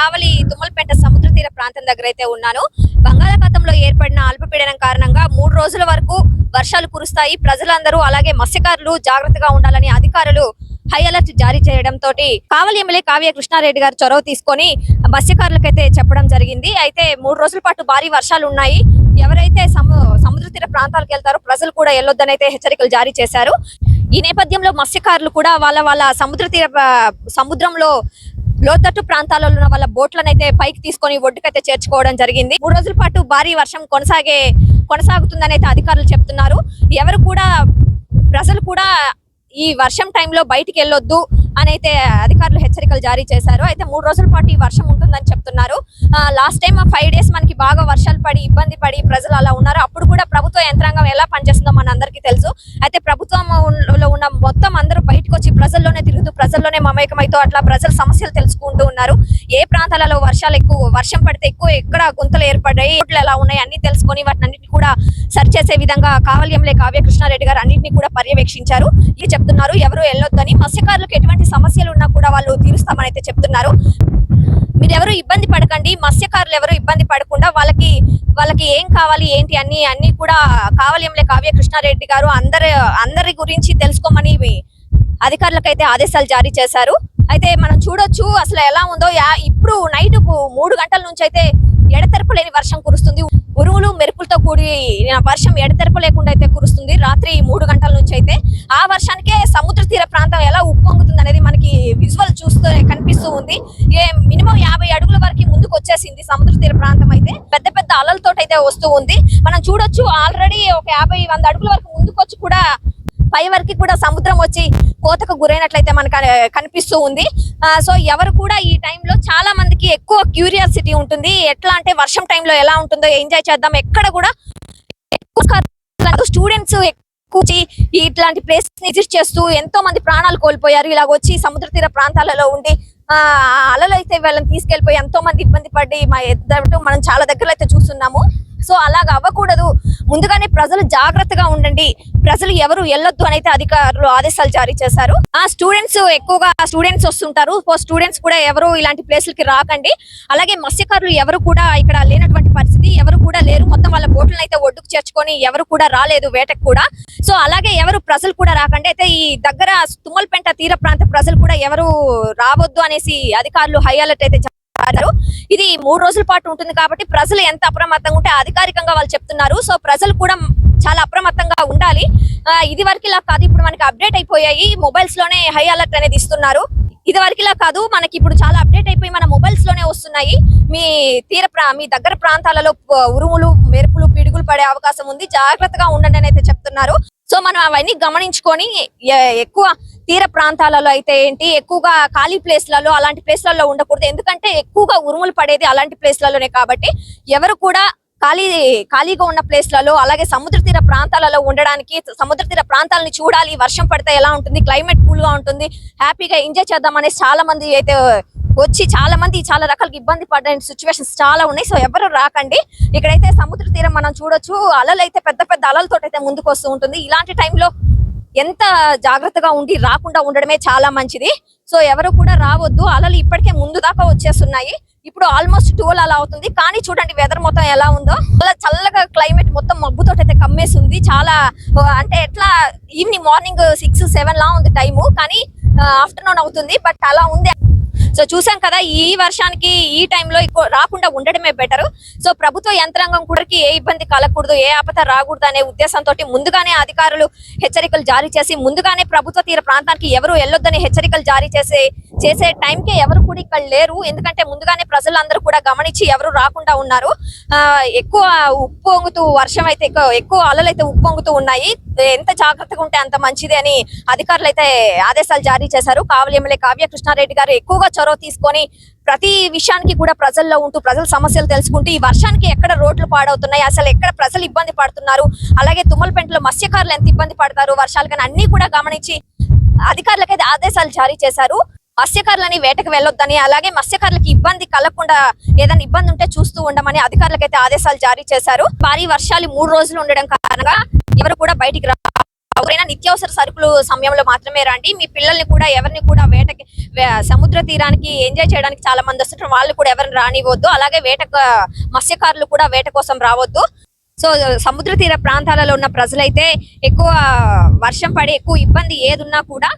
కావలి తుమ్మలపేట సముద్ర తీర ప్రాంతం దగ్గర అయితే ఉన్నాను. బంగాళాఖాతంలో ఏర్పడిన అల్పపీడనం కారణంగా మూడు రోజుల వరకు వర్షాలు కురుస్తాయి. ప్రజలందరూ అలాగే మత్స్యకారులు జాగ్రత్తగా ఉండాలని అధికారులు హై అలర్ట్ జారీ చేయడం తోటి కావలి ఎమ్మెల్యే కావ్య కృష్ణారెడ్డి గారు చొరవ తీసుకొని మత్స్యకారులకైతే చెప్పడం జరిగింది. అయితే మూడు రోజుల పాటు భారీ వర్షాలు ఉన్నాయి. ఎవరైతే సము సముద్ర తీర ప్రాంతాలకు వెళ్తారో ప్రజలు కూడా వెళ్ళొద్దని అయితే హెచ్చరికలు జారీ చేశారు. ఈ నేపథ్యంలో మత్స్యకారులు కూడా వాళ్ళ వాళ్ళ సముద్ర తీర సముద్రంలో లోతట్టు ప్రాంతాలలో ఉన్న వాళ్ళ బోట్లను అయితే పైకి తీసుకొని ఒడ్డుకైతే చేర్చుకోవడం జరిగింది. మూడు రోజుల పాటు భారీ వర్షం కొనసాగే కొనసాగుతుందని అయితే అధికారులు చెప్తున్నారు. ఎవరు కూడా ప్రజలు కూడా ఈ వర్షం టైంలో బయటికి వెళ్ళొద్దు అని అయితే అధికారులు హెచ్చరికలు జారీ చేశారు. అయితే మూడు రోజుల పాటు ఈ వర్షం ఉంటుందని చెప్తున్నారు. లాస్ట్ టైం ఫైవ్ డేస్ మనకి బాగా వర్షాలు పడి ఇబ్బంది పడి ప్రజలు అలా ఉన్నారు. అప్పుడు కూడా ప్రభుత్వ యంత్రాంగం ఎలా పనిచేస్తుందో మన అందరికీ తెలుసు. అయితే ప్రభుత్వం లో ఉన్న మొత్తం అందరూ పట్టుకొచ్చి ప్రజల్లోనే తిరుగుతూ ప్రజల్లోనే మమేకమైతూ అట్లా ప్రజల సమస్యలు తెలుసుకుంటూ ఉన్నారు. ఏ ప్రాంతాలలో వర్షాలు ఎక్కువ వర్షం పడితే ఎక్కువ ఎక్కడ గుంతలు ఏర్పడ్డాయి రోడ్లు ఎలా ఉన్నాయి అన్ని తెలుసుకొని వాటిని అన్నింటినీ కూడా సర్చ్ చేసే విధంగా కావల్యంలే కావ్య కృష్ణారెడ్డి గారు అన్నింటినీ కూడా పర్యవేక్షించారు. ఇది చెప్తున్నారు ఎవరు వెళ్ళొద్దని. మత్స్యకారులకు ఎటువంటి సమస్యలు ఉన్నా కూడా వాళ్ళు తీరుస్తామని అయితే చెప్తున్నారు. మీరు ఎవరు ఇబ్బంది పడకండి. మత్స్యకారులు ఎవరు ఇబ్బంది పడకుండా వాళ్ళకి వాళ్ళకి ఏం కావాలి ఏంటి అన్ని అన్ని కూడా కావలింలే కావ్య కృష్ణారెడ్డి గారు. అందరి అందరి గురించి తెలుసుకోమని అధికారులకైతే ఆదేశాలు జారీ చేశారు. అయితే మనం చూడొచ్చు అసలు ఎలా ఉందో. యా- ఇప్పుడు నైట్ మూడు గంటల నుంచి అయితే ఎడతెరపు లేని వర్షం కురుస్తుంది. ఉరువులు మెరుపులతో కూడి వర్షం ఎడతెరపు లేకుండా అయితే కురుస్తుంది. రాత్రి మూడు గంటల నుంచి అయితే ఆ వర్షానికే సముద్ర తీర ప్రాంతం ఎలా ఉప్పొంగుతుంది అనేది మనకి విజువల్ చూస్తూ కనిపిస్తూ ఉంది. ఏ మినిమం యాభై అడుగుల వరకు ముందుకు వచ్చేసింది సముద్ర తీర ప్రాంతం అయితే. పెద్ద పెద్ద అలలతో అయితే వస్తూ ఉంది. మనం చూడొచ్చు ఆల్రెడీ ఒక యాభై వంద అడుగుల వరకు ముందుకు వచ్చి కూడా పై వరకు కూడా సముద్రం వచ్చి కోతకు గురైనట్లయితే మనకు కనిపిస్తూ ఉంది. ఆ, సో ఎవరు కూడా ఈ టైంలో చాలా మందికి ఎక్కువ క్యూరియాసిటీ ఉంటుంది. ఎట్లా అంటే వర్షం టైంలో ఎలా ఉంటుందో ఎంజాయ్ చేద్దాం. ఎక్కడ కూడా స్టూడెంట్స్ కూర్చి ఇట్లాంటి ప్లేస్ విజిట్ చేస్తూ ఎంతో మంది ప్రాణాలు కోల్పోయారు. ఇలా వచ్చి సముద్ర తీర ప్రాంతాలలో ఉండి ఆ అలలు అయితే వీళ్ళని తీసుకెళ్ళిపోయి ఎంతో మంది ఇబ్బంది పడి మా మనం చాలా దగ్గరలో అయితే చూస్తున్నాము. సో అలాగ అవ్వకూడదు. ముందుగానే ప్రజలు జాగ్రత్తగా ఉండండి. ప్రజలు ఎవరు వెళ్ళొద్దు అని అయితే అధికారులు ఆదేశాలు జారీ చేశారు. ఆ స్టూడెంట్స్ ఎక్కువగా స్టూడెంట్స్ వస్తుంటారు. సో స్టూడెంట్స్ కూడా ఎవరు ఇలాంటి ప్లేసులకి రాకండి. అలాగే మత్స్యకారులు ఎవరు కూడా ఇక్కడ లేనటువంటి పరిస్థితి ఎవరు కూడా లేరు. మొత్తం వాళ్ళ బోట్లను అయితే ఒడ్డుకు చేర్చుకొని ఎవరు కూడా రాలేదు వేటకు కూడా. సో అలాగే ఎవరు ప్రజలు కూడా రాకండి. అయితే ఈ దగ్గర తుమ్మలపెంట తీర ప్రాంత ప్రజలు కూడా ఎవరు రావద్దు అనేసి అధికారులు హై అలర్ట్ అయితే చేశారు ఇది మూడు రోజుల పాటు ఉంటుంది కాబట్టి ప్రజలు ఎంత అప్రమత్తంగా ఉంటే అధికారికంగా వాళ్ళు చెప్తున్నారు. సో ప్రజలు కూడా చాలా అప్రమత్తంగా ఉండాలి. ఇది వరకు ఇలా కాదు ఇప్పుడు మనకి అప్డేట్ అయిపోయాయి. మొబైల్స్లోనే హై అలర్ట్ అనేది ఇస్తున్నారు. ఇది వరకు ఇలా కాదు మనకి ఇప్పుడు చాలా అప్డేట్ అయిపోయి మన మొబైల్స్లోనే వస్తున్నాయి. మీ తీర ప్రా- మీ దగ్గర ప్రాంతాలలో ఉరుములు మెరుపులు పిడుగులు పడే అవకాశం ఉంది. జాగ్రత్తగా ఉండండి అని అయితే చెప్తున్నారు. సో మనం అవన్నీ గమనించుకొని ఎక్కువ తీర ప్రాంతాలలో అయితే ఏంటి ఎక్కువగా ఖాళీ ప్లేస్లలో అలాంటి ప్లేస్లలో ఉండకూడదు. ఎందుకంటే ఎక్కువగా ఉరుములు పడేది అలాంటి ప్లేస్లలోనే కాబట్టి ఎవరు కూడా ఖాళీ ఖాళీగా ఉన్న ప్లేస్లలో అలాగే సముద్ర తీర ప్రాంతాలలో ఉండడానికి సముద్ర తీర ప్రాంతాలని చూడాలి. వర్షం పడితే ఎలా ఉంటుంది? క్లైమేట్ కూల్గా ఉంటుంది. హ్యాపీగా ఎంజాయ్ చేద్దామని చాలా మంది అయితే వచ్చి చాలా మంది చాలా రకాల ఇబ్బంది పడ్డ సిచ్యువేషన్స్ చాలా ఉన్నాయి. సో ఎవరు రాకండి. ఇక్కడైతే సముద్ర తీరం మనం చూడొచ్చు. అలలు అయితే పెద్ద పెద్ద అలలతో అయితే ముందుకు వస్తూ ఉంటుంది. ఇలాంటి టైంలో ఎంత జాగ్రత్తగా ఉండి రాకుండా ఉండడమే చాలా మంచిది. సో ఎవరు కూడా రావద్దు. అలలు ఇప్పటికే ముందు దాకా వచ్చేస్తున్నాయి. ఇప్పుడు ఆల్మోస్ట్ ట్వెల్వ్ అలా అవుతుంది. కానీ చూడండి వెదర్ మొత్తం ఎలా ఉందో. అలా చల్లగా క్లైమేట్ మొత్తం మబ్బుతో అయితే కమ్మేసింది. చాలా అంటే ఎట్లా ఈవినింగ్ మార్నింగ్ సిక్స్ సెవెన్ లా ఉంది టైము కానీ ఆఫ్టర్నూన్ అవుతుంది. బట్ అలా ఉంది. సో చూసాం కదా ఈ వర్షానికి ఈ టైంలో రాకుండా ఉండడమే బెటర్ సో ప్రభుత్వ యంత్రాంగం కూడా ఏ ఇబ్బంది కలగకూడదు ఏ ఆపద రాకూడదు అనే ఉద్దేశంతో ముందుగానే అధికారులు హెచ్చరికలు జారీ చేసి ముందుగానే ప్రభుత్వ తీర ప్రాంతానికి ఎవరు వెళ్ళొద్దని హెచ్చరికలు జారీ చేసే చేసే టైంకే ఎవరు కూడా ఇక్కడ లేరు. ఎందుకంటే ముందుగానే ప్రజలందరూ కూడా గమనించి ఎవరు రాకుండా ఉన్నారు. ఆ, ఎక్కువ ఉప్పొంగుతూ వర్షం అయితే ఎక్కువ- ఎక్కువ అలలు అయితే ఉప్పొంగుతూ ఉన్నాయి. ఎంత జాగ్రత్తగా ఉంటే అంత మంచిది అని అధికారులు అయితే ఆదేశాలు జారీ చేశారు. కావలి ఎమ్మెల్యే కావ్య కృష్ణారెడ్డి గారు ఎక్కువగా చొరవ తీసుకొని ప్రతి విషయానికి కూడా ప్రజల్లో ఉంటూ ప్రజల సమస్యలు తెలుసుకుంటూ ఈ వర్షానికి ఎక్కడ రోడ్లు పాడవుతున్నాయి అసలు ఎక్కడ ప్రజలు ఇబ్బంది పడుతున్నారు అలాగే తుమ్మలపెంటలో మత్స్యకారులు ఎంత ఇబ్బంది పడతారు వర్షాలు కానీ అన్ని కూడా గమనించి అధికారులకైతే ఆదేశాలు జారీ చేశారు. మత్స్యకారులని వేటకు వెళ్ళొద్దని అలాగే మత్స్యకారులకి ఇబ్బంది కలగకుండా ఏదైనా ఇబ్బంది ఉంటే చూస్తూ ఉండమని అధికారులకైతే ఆదేశాలు జారీ చేశారు. భారీ వర్షాలు మూడు రోజులు ఉండడం కారణంగా ఎవరు కూడా బయటికి రా ఎవరైనా నిత్యావసర సరుకులు సమయంలో మాత్రమే రండి. మీ పిల్లల్ని కూడా ఎవరిని కూడా వేటకి సముద్ర తీరానికి ఎంజాయ్ చేయడానికి చాలా మంది వస్తుంటారు. వాళ్ళు కూడా ఎవరిని రానివ్వద్దు. అలాగే వేట మత్స్యకారులు కూడా వేట కోసం రావద్దు. సో సముద్ర తీర ప్రాంతాలలో ఉన్న ప్రజలైతే ఎక్కువ వర్షం పడి ఎక్కువ ఇబ్బంది ఏదున్నా కూడా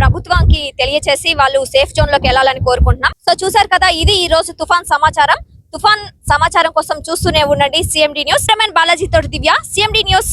ప్రభుత్వానికి తెలియచేసి వాళ్ళు సేఫ్ జోన్లోకి వెళ్ళాలని కోరుకుంటున్నాం. సో చూసారు కదా ఇది ఈ రోజు తుఫాన్ సమాచారం. తుఫాన్ సమాచారం కోసం చూస్తూనే ఉండండి. సిఎండి న్యూస్ రమేన్ బాలాజీ తోటి దివ్య. CMD news